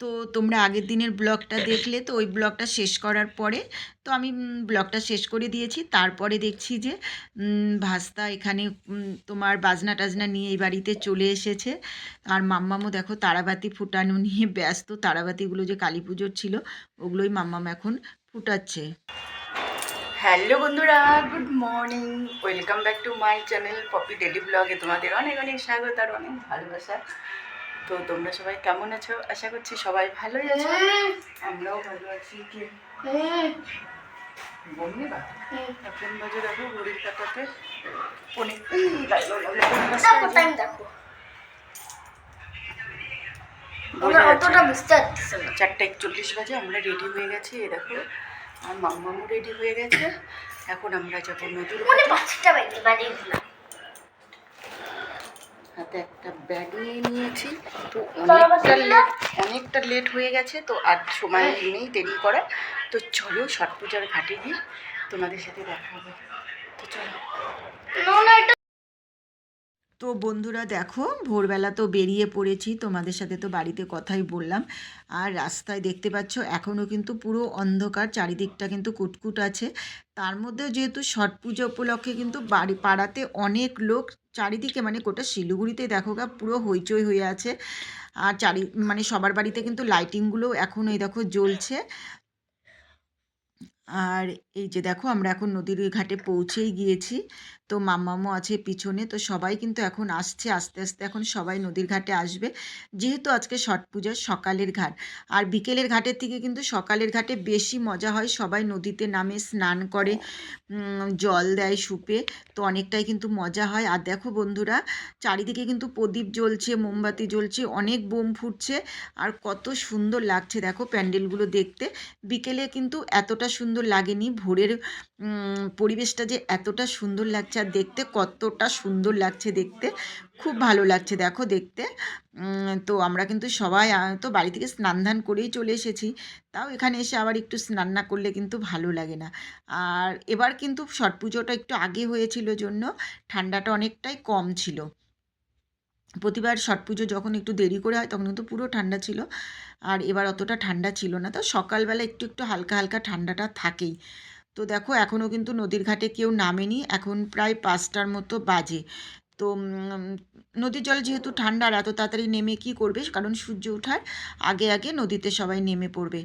তো তোমরা আগের দিনের ব্লগটা দেখলে তো ওই ব্লগটা শেষ করার পরে তো আমি ব্লগটা শেষ করে দিয়েছি। তারপরে দেখছি যে ভাস্তা এখানে তোমার বাজনা টাজনা নিয়ে এই বাড়িতে চলে এসেছে। আর মাম্মামও দেখো তারাবাতি ফুটানো নিয়ে ব্যস্ত। তারাবাতিগুলো যে কালী পুজোর ছিল ওগুলোই মাম্মাম এখন ফুটাচ্ছে। হ্যালো বন্ধুরা good morning. Welcome back to my channel Popy daily ব্লগে তোমাদের অনেক অনেক স্বাগত আর অনেক ভালোবাসা। তো তোমরা সবাই কেমন আছো? আশা করছি সবাই ভালোই আছো। আমরাও ভালো আছি। কি? এখন বাজে দেখো ঘড়ির কাটাতে। অনেক আমরা অতটা বুঝতে চারটে একচল্লিশ বাজে আমরা রেডি হয়ে গেছি এই দেখো। আর মাম্মামও রেডি হয়ে গেছে। এখন আমরা যাব নদীর মানে ঘাটে। পাঁচটা বাজে বাজে দিলাম হাতে একটা ব্যাগ নিয়ে নিয়েছি। তো অনেকটা লেট অনেকটা লেট হয়ে গেছে তো আর সময় নেই দেরি করার। তো চলো ছট পূজার ঘাটে গিয়ে তোমাদের সাথে দেখা হবে। তো চলো। তো বন্ধুরা দেখো ভোরবেলা তো বেরিয়ে পড়েছি তোমাদের সাথে তো বাড়িতে কথাই বললাম। আর রাস্তায় দেখতে পাচ্ছ এখনও কিন্তু পুরো অন্ধকার চারিদিকটা কিন্তু কুটকুট আছে। তার মধ্যেও যেহেতু ছট পুজো উপলক্ষে কিন্তু বাড়ি পাড়াতে অনেক লোক চারিদিকে মানে গোটা শিলিগুড়িতে দেখো গা পুরো হইচই হয়ে আছে। আর চারি মানে সবার বাড়িতে কিন্তু লাইটিংগুলো এখন এই দেখো জ্বলছে। আর এই যে দেখো আমরা এখন নদীর ঘাটে পৌঁছেই গিয়েছি। তো মাম্মামও আছে পিছনে, তো সবাই কিন্তু এখন আসছে, আস্তে আস্তে এখন সবাই নদীর ঘাটে আসবে। যেহেতু আজকে ছট পূজার সকালের ঘাট, আর বিকেলের ঘাটের থেকে কিন্তু সকালের ঘাটে বেশি মজা হয়। সবাই নদীতে নামে, স্নান করে জল দেয় সুপে, তো অনেকটাই কিন্তু মজা হয়। আর দেখো বন্ধুরা, চারিদিকে কিন্তু প্রদীপ জ্বলছে, মোমবাতি জ্বলছে, অনেক বোম ফুটছে, আর কত সুন্দর লাগছে। দেখো প্যান্ডেলগুলো দেখতে, বিকেলে কিন্তু এতটা সুন্দর লাগেনি, ভোরের পরিবেশটা যে এতটা সুন্দর লাগছে আর দেখতে কতটা সুন্দর লাগছে দেখতে। খুব ভালো লাগছে, দেখো দেখতে। তো আমরা কিন্তু সবাই তো বাড়ি থেকে স্নান ধান করেই চলে এসেছি। তাও এখানে এসে আবার একটু স্নান না করলে কিন্তু ভালো লাগে না। আর এবার কিন্তু ছট পুজোটা একটু আগে হয়েছিল জন্য, ঠান্ডাটা অনেকটাই কম ছিল। প্রতিবার ছট পুজো যখন একটু দেরি করে হয়, তখন কিন্তু পুরো ঠান্ডা ছিল। আর এবার অতটা ঠান্ডা ছিল না। তো সকালবেলা একটু একটু হালকা হালকা ঠান্ডাটা থাকেই। তো দেখো এখনও কিন্তু নদীর ঘাটে কেউ নামেনি এখন প্রায় পাঁচটার মতো বাজে। তো নদীর জল যেহেতু ঠান্ডা আর এত তাড়াতাড়ি নেমে কি করবে? কারণ সূর্য ওঠার আগে আগে নদীতে সবাই নেমে পড়বে।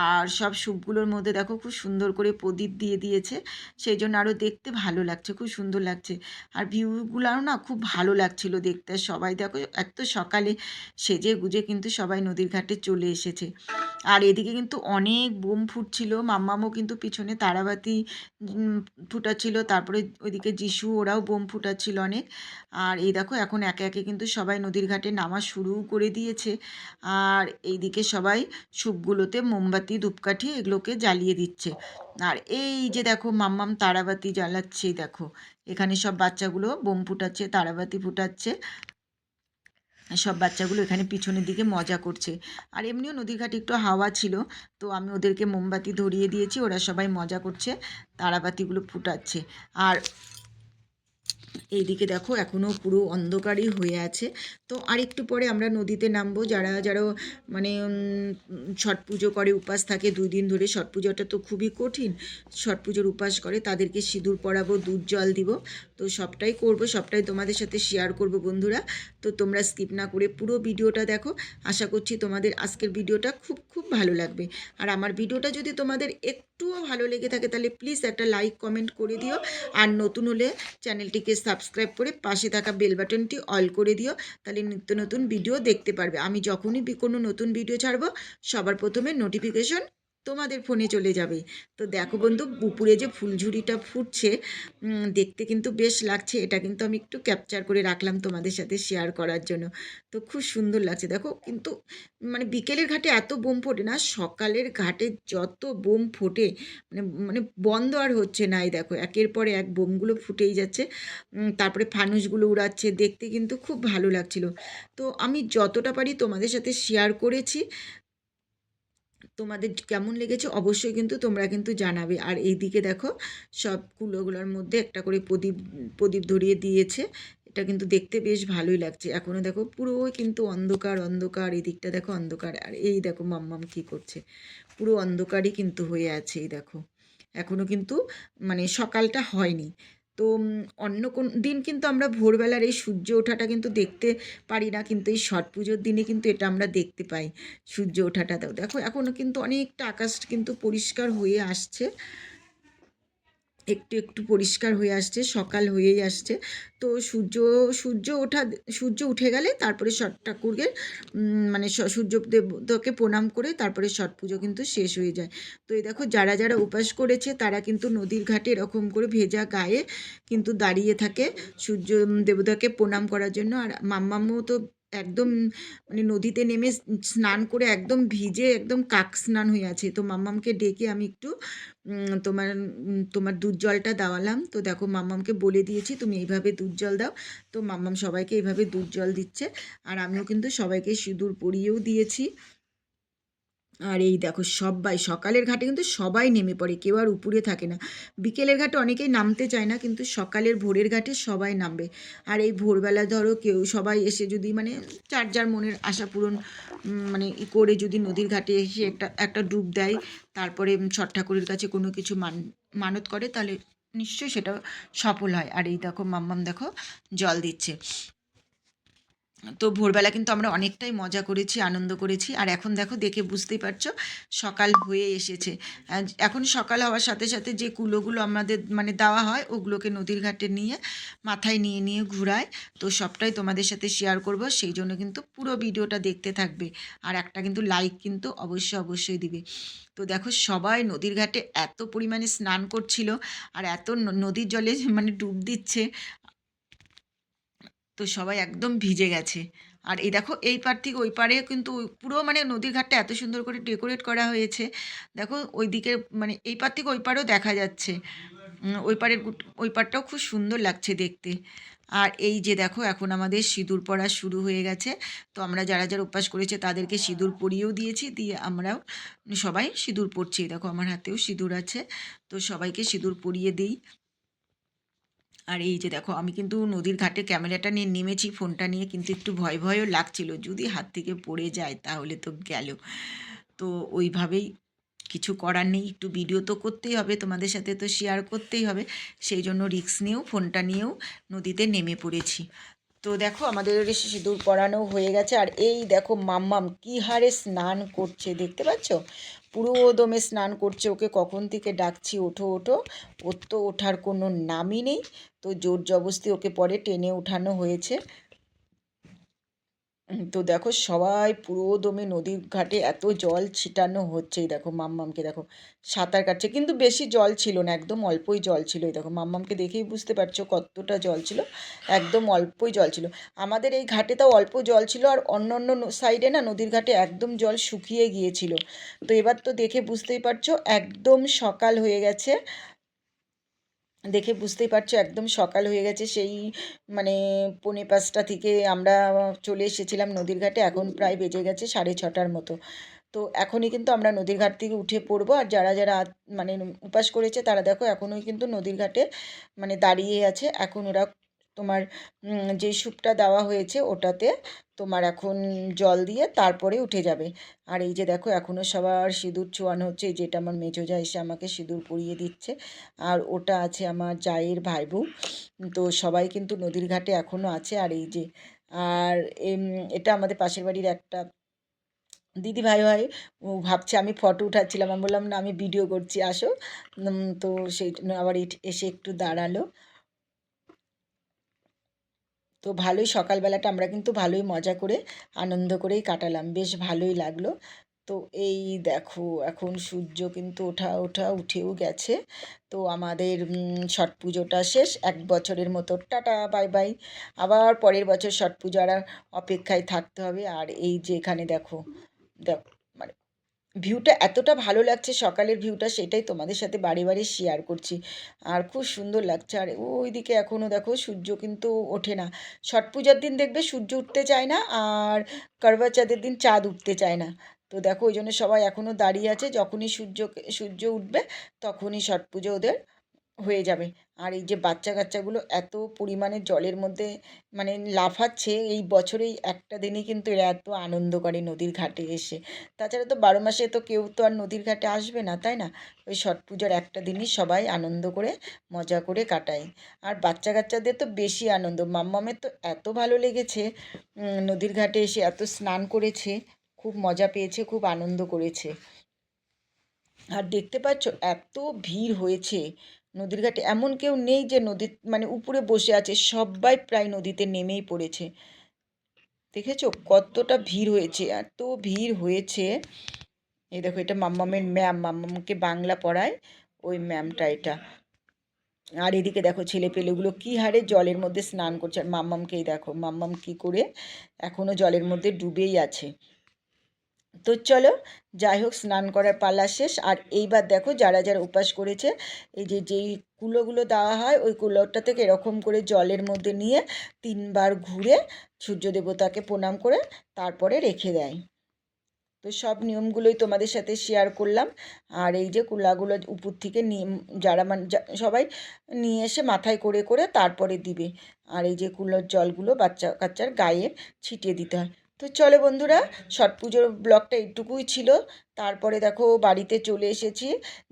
আর সব সুপগুলোর মধ্যে দেখো খুব সুন্দর করে প্রদীপ দিয়ে দিয়েছে। সেই জন্য আরও দেখতে ভালো লাগছে, খুব সুন্দর লাগছে। আর ভিউগুলাও না খুব ভালো লাগছিল দেখতে। সবাই দেখো, এত সকালে সেজে গুজে কিন্তু সবাই নদীর ঘাটে চলে এসেছে। আর এদিকে কিন্তু অনেক বোম ফুটছিল, মাম্মামও কিন্তু পিছনে তারাবাতি ফুটাচ্ছিল। তারপরে ওইদিকে যিশু, ওরাও বোম ফুটাচ্ছিল অনেক। আর এই দেখো এখন একে একে কিন্তু সবাই নদীর ঘাটে নামা শুরু করে দিয়েছে। আর এইদিকে সবাই সুপগুলোতে মোমবাতি, ধূপকাঠি এগুলোকে জ্বালিয়ে দিচ্ছে। আর এই যে দেখো মাম্মাম তারাবাতি জ্বালাচ্ছে, দেখো। এখানে সব বাচ্চাগুলো বোম ফুটাচ্ছে, তারাবাতি ফুটাচ্ছে। সব বাচ্চাগুলো এখানে পিছনের দিকে মজা করছে। আর এমনিও নদীর ঘাটে একটু হাওয়া ছিল, তো আমি ওদেরকে মোমবাতি ধরিয়ে দিয়েছি, ওরা সবাই মজা করছে, তারাবাতিগুলো ফুটাচ্ছে। আর এইদিকে দেখো এখনও পুরো অন্ধকারই হয়ে আছে। তো আর একটু পরে আমরা নদীতে নামবো। যারা যারা মানে ছট পুজো করে, উপাস থাকে দুই দিন ধরে ছট পুজোটা তো খুবই কঠিন। ছট পুজোর উপাস করে, তাদেরকে সিঁদুর পরাবো, দুধ জল দিব। তো সবটাই করব, সবটাই তোমাদের সাথে শেয়ার করব বন্ধুরা। তো তোমরা স্কিপ না করে পুরো ভিডিওটা দেখো। আশা করছি তোমাদের আজকের ভিডিওটা খুব খুব ভালো লাগবে। আর আমার ভিডিওটা যদি তোমাদের একটুও ভালো লেগে থাকে, তাহলে প্লিজ একটা লাইক কমেন্ট করে দিও। আর নতুন হলে চ্যানেলটিকে সাবস্ক্রাইব করে পাশে থাকা বেল বাটনটি অল করে দিও, তাহলে নিত্য নতুন ভিডিও দেখতে পারবে। আমি যখনই কোনো নতুন ভিডিও ছাড়বো, সবার প্রথমে নোটিফিকেশন তোমাদের ফোনে চলে যাবে। তো দেখো বন্ধু উপরে যে ফুলঝুরিটা ফুটছে দেখতে কিন্তু বেশ লাগছে। এটা কিন্তু আমি একটু ক্যাপচার করে রাখলাম তোমাদের সাথে শেয়ার করার জন্য। তো খুব সুন্দর লাগছে। দেখো কিন্তু মানে বিকেলের ঘাটে এত বোম ফোটে না, সকালের ঘাটে যত বোম ফোটে মানে মানে বন্ধ আর হচ্ছে না এই দেখো। একের পরে এক বোমগুলো ফুটেই যাচ্ছে তারপরে ফানুসগুলো উড়াচ্ছে। দেখতে কিন্তু খুব ভালো লাগছিল। তো আমি যতটা পারি তোমাদের সাথে শেয়ার করেছি। তোমাদের কেমন লেগেছে অবশ্যই কিন্তু তোমরা কিন্তু জানাবে। আর এইদিকে দেখো সব কুলোগুলোর মধ্যে একটা করে প্রদীপ প্রদীপ ধরিয়ে দিয়েছে। এটা কিন্তু দেখতে বেশ ভালোই লাগছে। এখনও দেখো পুরো কিন্তু অন্ধকার অন্ধকার এই দিকটা দেখো অন্ধকার। আর এই দেখো মাম্মাম কী করছে। পুরো অন্ধকারই কিন্তু হয়ে আছে এই দেখো। এখনও কিন্তু মানে সকালটা হয়নি। তো অন্য কোন দিন কিন্তু আমরা ভোরবেলার এই সূর্য ওঠাটা কিন্তু দেখতে পারি না, কিন্তু এই ছট পুজোর দিনে কিন্তু এটা আমরা দেখতে পাই, সূর্য ওঠাটা। দেখো এখনও কিন্তু অনেকটা আকাশ কিন্তু পরিষ্কার হয়ে আসছে। একটু একটু পরিষ্কার হয়ে আসছে, সকাল হয়েই আসছে। তো সূর্য সূর্য ওঠা, সূর্য উঠে গেলে তারপরে ছট ঠাকুরকে মানে স- সূর্য দেবতাকে প্রণাম করে তারপরে ছট পুজো কিন্তু শেষ হয়ে যায়। তো এই দেখো, যারা যারা উপাস করেছে তারা কিন্তু নদীর ঘাটে এরকম করে ভেজা গায়ে কিন্তু দাঁড়িয়ে থাকে সূর্য দেবতাকে প্রণাম করার জন্য। আর মাম্মামও তো একদম মানে নদীতে নেমে স্নান করে একদম ভিজে একদম কাক স্নান হয়ে আছে। তো মাম্মামকে ডেকে আমি একটু তোমার তোমার দুধ জলটা দাওয়ালাম। তো দেখো মাম্মামকে বলে দিয়েছি, তুমি এইভাবে দুধ জল দাও। তো মাম্মাম সবাইকে এইভাবে দুধ জল দিচ্ছে। আর আমিও কিন্তু সবাইকে সিঁদুর পরিয়েও দিয়েছি। আর এই দেখো সবাই সকালের ঘাটে কিন্তু সবাই নেমে পড়ে, কেউ আর উপরে থাকে না। বিকেলের ঘাটে অনেকেই নামতে চায় না, কিন্তু সকালের ভোরের ঘাটে সবাই নামবে। আর এই ভোরবেলা ধরো কেউ সবাই এসে যদি মানে যার যার মনের আশা পূরণ মানে ই করে যদি নদীর ঘাটে এসে একটা একটা ডুব দেয়, তারপরে ছট ঠাকুরের কাছে কোনো কিছু মান, মানত করে, তাহলে নিশ্চয়ই সেটা সফল হয়। আর এই দেখো মাম্মাম দেখো জল দিচ্ছে। তো ভোরবেলা কিন্তু আমরা অনেকটাই মজা করেছি, আনন্দ করেছি। আর এখন দেখো, দেখে বুঝতেই পারছ, সকাল হয়ে এসেছে। এখন সকাল হওয়ার সাথে সাথে যে কুলোগুলো আমাদের মানে দেওয়া হয়, ওগুলোকে নদীর ঘাটে নিয়ে, মাথায় নিয়ে নিয়ে ঘুরায়। তো সবটাই তোমাদের সাথে শেয়ার করব, সেই জন্য কিন্তু পুরো ভিডিওটা দেখতে থাকবে। আর একটা কিন্তু লাইক কিন্তু অবশ্যই অবশ্যই দিবে। তো দেখো, সবাই নদীর ঘাটে এত পরিমাণে স্নান করছিল, আর এত নদীর জলে মানে ডুব দিচ্ছে তো সবাই একদম ভিজে গেছে। আর এই দেখো, এই পার থেকে ওই পারে কিন্তু পুরো মানে নদীর ঘাটটা এত সুন্দর করে ডেকোরেট করা হয়েছে। দেখো, ওই দিকে মানে এই পার থেকে ওই পারেও দেখা যাচ্ছে। ওই পারের ওই পারটাও খুব সুন্দর লাগছে দেখতে। আর এই যে দেখো, এখন আমাদের সিঁদুর পরা শুরু হয়ে গেছে। তো আমরা যারা যারা উপাস করেছে তাদেরকে সিঁদুর পরিয়েও দিয়েছি, দিয়ে আমরাও সবাই সিঁদুর পরছি। দেখো, আমার হাতেও সিঁদুর আছে। তো সবাইকে সিঁদুর পরিয়ে দিই। আর এই যে দেখো, আমি কিন্তু নদীর ঘাটে ক্যামেরাটা নিয়ে নেমেছি, ফোনটা নিয়ে কিন্তু একটু ভয় ভয়ও লাগছিল। যদি হাত থেকে পড়ে যায় তাহলে তো গেল। তো ওইভাবেই কিছু করার নেই, একটু ভিডিও তো করতেই হবে, তোমাদের সাথে তো শেয়ার করতেই হবে। সেই জন্য রিস্ক নিয়েও, ফোনটা নিয়েও নদীতে নেমে পড়েছি। তো দেখো আমাদের সিঁদুর পরানো হয়ে গেছে, আর এই দেখো মাম্মাম কী হারে স্নান করছে দেখতে পাচ্ছ? পুরো দমে স্নান করছে, ওকে কখন থেকে ডাকছি? ওঠো ওঠো। ওর তো ওঠার কোনো নামই নেই। তো জোর জবস্তি ওকে পরে টেনে ওঠানো হয়েছে। তো দেখো সবাই পুরো দমে নদীর ঘাটে এত জল ছিটানো হচ্ছে এই দেখো মাম্মামকে দেখো সাঁতার কাটছে, কিন্তু বেশি জল ছিল না, একদম অল্পই জল ছিল। এই দেখো মাম্মামকে দেখেই বুঝতে পারছ কতটা জল ছিল, একদম অল্পই জল ছিল। আমাদের এই ঘাটে তাও অল্প জল ছিল আর অন্য অন্য সাইডে না নদীর ঘাটে একদম জল শুকিয়ে গিয়েছিল। তো এবার তো দেখে বুঝতেই পারছ, একদম সকাল হয়ে গেছে। দেখে বুঝতেই পারছ, একদম সকাল হয়ে গেছে। সেই মানে পৌনে পাঁচটা থেকে আমরা চলে এসেছিলাম নদীর ঘাটে। এখন প্রায় বেজে গেছে সাড়ে ছটার মতো। তো এখনই কিন্তু আমরা নদীর ঘাট থেকে উঠে পড়ব। আর যারা যারা মানে উপাস করেছে তারা দেখো এখনই কিন্তু নদীর ঘাটে মানে দাঁড়িয়ে আছে। এখন ওরা তোমার যে স্যুপটা দেওয়া হয়েছে ওটাতে তোমার এখন জল দিয়ে তারপরে উঠে যাবে। আর এই যে দেখো এখনও সবার সিঁদুর ছোঁয়ানো হচ্ছে। এই যেটা আমার মেজো যা এসে আমাকে সিঁদুর পরিয়ে দিচ্ছে। আর ওটা আছে আমার জায়ের ভাইবু তো সবাই কিন্তু নদীর ঘাটে এখনও আছে। আর এই যে, আর এটা আমাদের পাশের বাড়ির একটা দিদি ভাই ভাই, ও ভাবছে আমি ফটো উঠাচ্ছিলাম। আমি বললাম, না, আমি ভিডিও করছি, আসো। তো সেই আবার এসে একটু দাঁড়াল। তো ভালোই সকালবেলাটা আমরা কিন্তু ভালোই মজা করে, আনন্দ করেই কাটালাম। বেশ ভালোই লাগল। তো এই দেখো, এখন সূর্য কিন্তু ওঠা ওঠা উঠেও গেছে। তো আমাদের ছট পুজোটা শেষ। এক বছরের মতো, টাটা, বাই বাই। আবার পরের বছর ছট পুজো আর অপেক্ষায় থাকতে হবে। আর এই যে এখানে দেখো দেখো। ভিউটা এতটা ভালো লাগছে, সকালের ভিউটা সেটাই তোমাদের সাথে বারে বারে শেয়ার করছি। আর খুব সুন্দর লাগছে। আর ওই দিকে এখনও দেখো সূর্য কিন্তু ওঠে না। ছট পূজার দিন দেখবে সূর্য উঠতে চায় না আর করবা চাঁদের দিন চাঁদ উঠতে চায় না। তো দেখো ওই জন্য সবাই এখনও দাঁড়িয়ে আছে। যখনই সূর্য সূর্য উঠবে তখনই ছট পুজো ওদের হয়ে যাবে। আর এই যে বাচ্চা কাচ্চাগুলো এত পরিমাণে জলের মধ্যে মানে লাফাচ্ছে, এই বছরেই একটা দিনই কিন্তু এরা এত আনন্দ করে নদীর ঘাটে এসে। তাছাড়া তো বারো মাসে তো কেউ তো আর নদীর ঘাটে আসবে না, তাই না? ওই ছট পুজোর একটা দিনই সবাই আনন্দ করে, মজা করে কাটায়। আর বাচ্চা কাচ্চাদের তো বেশি আনন্দ। মাম্মামের তো এত ভালো লেগেছে নদীর ঘাটে এসে এত স্নান করেছে, খুব মজা পেয়েছে, খুব আনন্দ করেছে। আর দেখতে পাচ্ছ, এত ভিড় হয়েছে। নদীর ঘাটে। এমন কেউ নেই যে নদীর মানে উপরে বসে আছে। সবাই প্রায় নদীতে নেমেই পড়েছে। দেখেছ? কতটা ভিড় হয়েছে, এত ভিড় হয়েছে। এই দেখো, এটা মাম্মামের ম্যাম। মাম্মামকে বাংলা পড়ায়। ওই ম্যামটা এটা। আর এদিকে দেখো, ছেলে পেলেগুলো কী হারে জলের মধ্যে স্নান করছে। আর মাম্মামকেই দেখো, মাম্মাম কী করে এখনও জলের মধ্যে ডুবেই আছে। তো চলো যাই হোক স্নান করার পালা শেষ। আর এইবার দেখো, যারা যারা উপাস করেছে, এই যে, যেই কুলোগুলো দেওয়া হয়, ওই কুলোটা থেকে এরকম করে জলের মধ্যে নিয়ে তিনবার ঘুরে সূর্য দেবতাকে প্রণাম করে তারপরে রেখে দেয়। তো সব নিয়মগুলোই তোমাদের সাথে শেয়ার করলাম। আর এই যে, কুলাগুলো উপর থেকে নিয়ে যারা মানে সবাই নিয়ে এসে মাথায় করে করে তারপরে দিবে। আর এই যে, কুলোর জলগুলো বাচ্চা কাচ্চার গায়ে ছিটিয়ে দিতে হয়। তো চলো বন্ধুরা, ছট পুজোর ব্লগটা এইটুকুই ছিল। তারপরে দেখো বাড়িতে চলে এসেছি।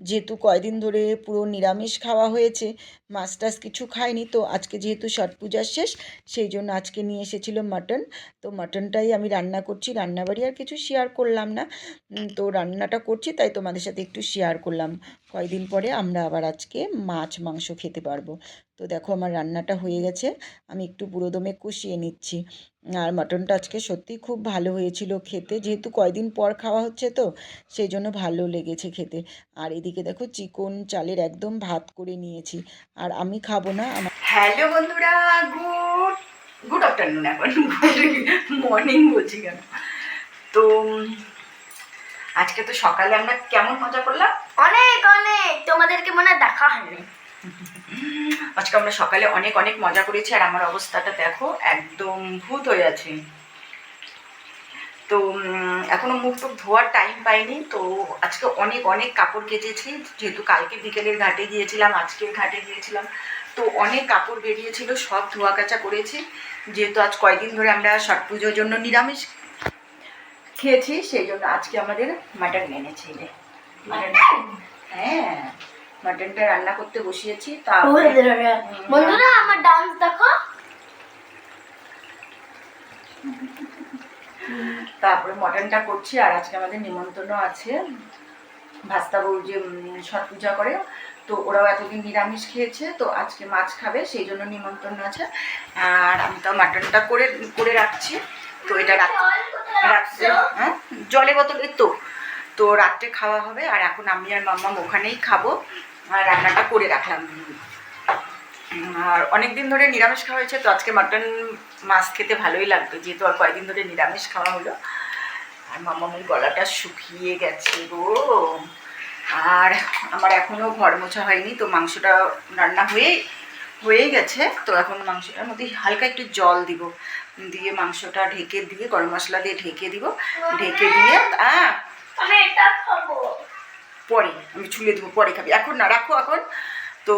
যেহেতু কয়দিন ধরে পুরো নিরামিষ খাওয়া হয়েছে মাছ টাছ কিছু খাইনি, তো আজকে যেহেতু ছট পূজার শেষ, সেই জন্য আজকে নিয়ে এসেছিল মাটন। তো মাটনটাই আমি রান্না করছি, রান্নাবাড়ি আর কিছু শেয়ার করলাম না। তো রান্নাটা করছি, তাই তোমাদের সাথে একটু শেয়ার করলাম। কয়দিন পরে আমরা আবার আজকে মাছ মাংস খেতে পারব। তো দেখো আমার রান্নাটা হয়ে গেছে, আমি একটু পুরোদমে কষিয়ে নিচ্ছি। আর মাটনটা আজকে সত্যিই খুব ভালো হয়েছিল খেতে। যেহেতু কয়দিন পর খাওয়া হচ্ছে তো সেই জন্য ভালো লেগেছে খেতে। আর এদিকে দেখো চিকন চালের একদম ভাত করে নিয়েছি। আর আমি খাব না আমার হ্যালো বন্ধুরা গুড গুড আফটারনুন এখন। মর্নিং বলছি কেন? তো আজকে তো সকালে আমরা কেমন মজা করলাম? অনেক অনেক। তোমাদেরকে মনে হয় দেখা হয়নি। আজকে আমরা সকালে অনেক অনেক মজা করেছি আর আমার অবস্থাটা দেখো একদম ভূত হয়ে আছে। তো এখনও মুখ টুক ধোয়ার টাইম পাইনি তো আজকে অনেক অনেক কাপড় কেচেছি যেহেতু কালকে বিকেলের ঘাটে গিয়েছিলাম আজকের ঘাটে গিয়েছিলাম তো অনেক কাপড় বেরিয়েছিল সব ধোয়া কাচা করেছি যেহেতু আজ কয়েকদিন ধরে আমরা ছট পুজোর জন্য নিরামিষ খেয়েছি সেই জন্য আজকে আমাদের মাটন এনেছি। এই মাটন হ্যাঁ। মাটনটা রান্না করতে বসিয়েছি বন্ধুরা আমার ডান্স দেখো। তারপরে মটনটা করছি আর আজকে আমাদের নিমন্ত্রণ আছে। ভাস্তা বউ যে ছট পূজা করে তো ওরাও এতদিন নিরামিষ খেয়েছে তো আজকে মাছ খাবে সেই জন্য নিমন্ত্রণ আছে। আর আমি তো মাটনটা করে করে রাখছি। তো এটা রাত্রে হ্যাঁ? জলে বোতল তো। তো রাত্রে খাওয়া হবে আর এখন আমি আর মাম্মাম ওখানেই খাব। রান্নাটা করে রাখলাম। আর অনেক দিন ধরে নিরামিষ খাওয়া হয়েছে, তো আজকে মাটন মাছ খেতে ভালোই লাগতো, যেহেতু আর কয়েকদিন ধরে নিরামিষ খাওয়া হলো। আর মামামের গলাটা শুকিয়ে গেছে গো। আর আমার এখনও ঘর মোছা হয়নি, তো মাংসটা রান্না হয়ে, হয়েই হয়ে গেছে। তো এখন মাংসটার মধ্যে হালকা একটু জল দিব। দিয়ে মাংসটা ঢেকে দিয়ে, গরম মশলা দিয়ে ঢেকে দিব। ঢেকে দিয়ে আমি এটা খাব। পরে, আমি ছুলে দেবো পরে খাবি। এখন না, রাখো এখন। তো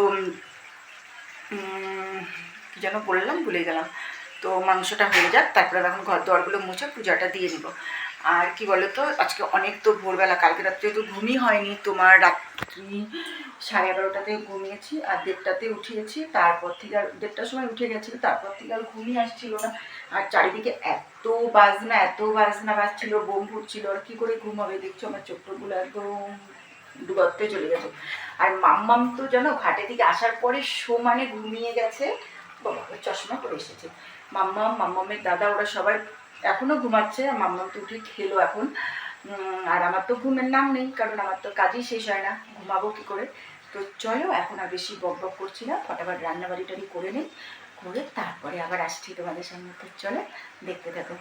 কি যেন বললাম, ভুলে গেলাম। তো মাংসটা হয়ে যাক, তারপরে এখন ঘর দোয়ারগুলো মুছে পূজাটা দিয়ে দিব। আর কি বলো তো আজকে অনেক তো ভোরবেলা, কালকে রাত্রে তো ঘুমই হয়নি। তোমার রাত্রি সাড়ে এগারোটাতে ঘুমিয়েছি, আর দেড়টাতে উঠিয়েছি। তারপর থেকে আর দেড়টার সময় উঠে গেছিল তারপর থেকে আর ঘুমই আসছিল না। আর চারিদিকে এত বাজনা এত বাজনা বাজছিল, বোম ফুটছিল আর কি করে ঘুম হবে দেখছ আমার চোখগুলো একদম ডুবাতে চলে গেছে। আর মাম্মাম তো যেন ঘাটে থেকে আসার পরে সমানে ঘুমিয়ে গেছে। চশমা পরে এসেছে। মাম্মাম, মাম্মামের দাদা, ওরা সবাই এখনও ঘুমাচ্ছে, আর মাম্মাম তো উঠে খেলো এখন। আর আমার তো ঘুমের নাম নেই, কারণ আমার তো কাজই শেষ হয় না। ঘুমাবো কি করে? তো চলো, এখন আর বেশি বক বক করছি না। ফটাফট রান্না বাড়ি টাড়ি করে নিই, করে তারপরে আবার আসছি তোমাদের সামনে। তো চলে, দেখতে থাকো।